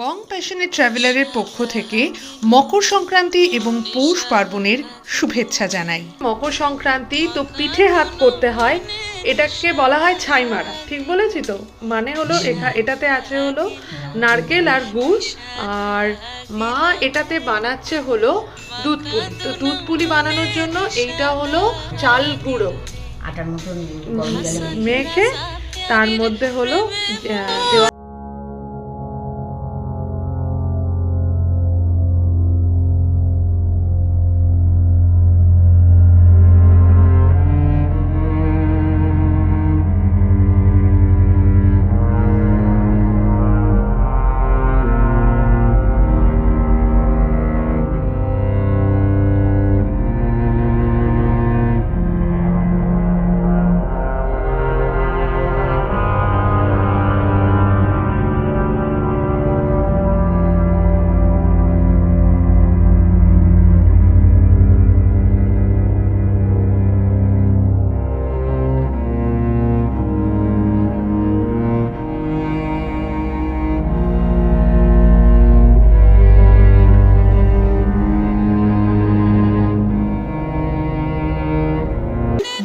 বং প্যাশনে ট্রাভেলারের পক্ষ থেকে মকর সংক্রান্তি এবং পৌষ পার্বণের শুভেচ্ছা জানাই। মকর সংক্রান্তি তো পিঠে হাত করতে হয় এটাকে বলা হয় ছাই মারা ঠিক বলেছি তো? মানে হলো এখা- এটাতে আছে হলো নারকেল আর গুড় আর মা এটাতে বানাচ্ছে হলো দুধ পুলি তো দুধ পুলি বানানোর জন্য এইটা হলো চাল গুঁড়ো। আটার মতন মেখে তার মধ্যে হলো দেওয়া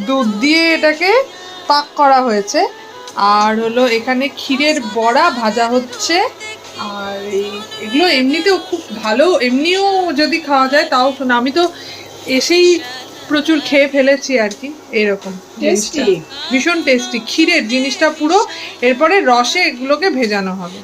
দুধ দিয়ে এটাকে পাক করা হয়েছে। আর হলো এখানে ক্ষীরের বড়া ভাজা হচ্ছে। আর এই- এগুলো এমনিতেও খুব ভালো এমনিও যদি খাওয়া যায় তাও শোনো আমি তো এসেই প্রচুর খেয়ে ফেলেছি আর কি এরকম টেস্টি ভীষণ টেস্টি ক্ষীরের জিনিসটা পুরো এরপরে রসে এগুলোকে ভেজানো হবে।